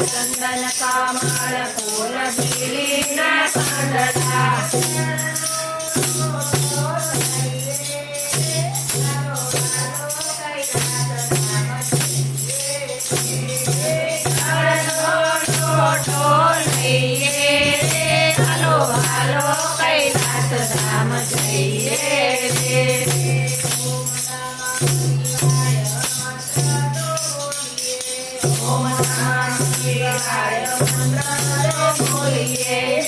ચંદન કમળ ફૂલ જઈએ રે શિવાય મંત્ર બોલીએ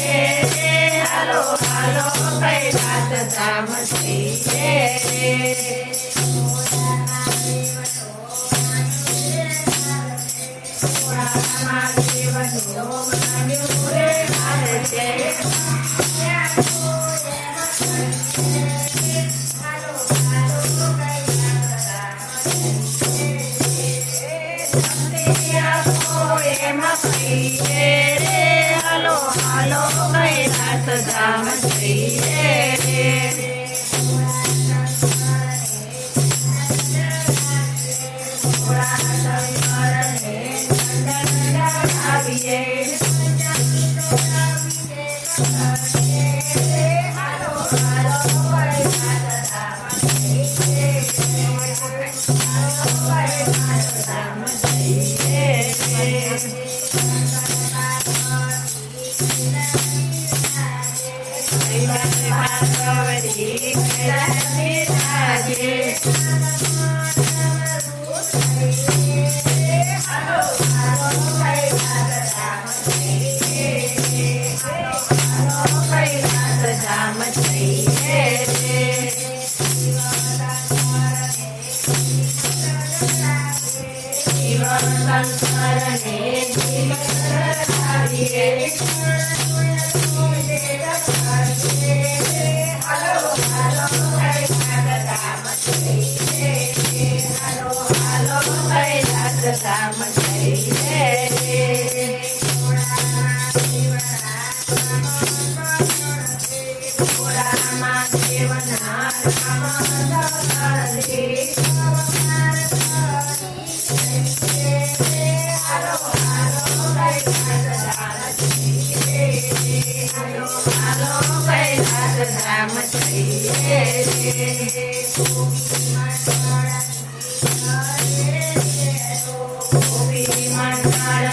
હાલો હાલો જઈએ હાલો હાલો કૈલાસ ધામ જઈએ આવીએ ધામ જઈએ પાર્વતી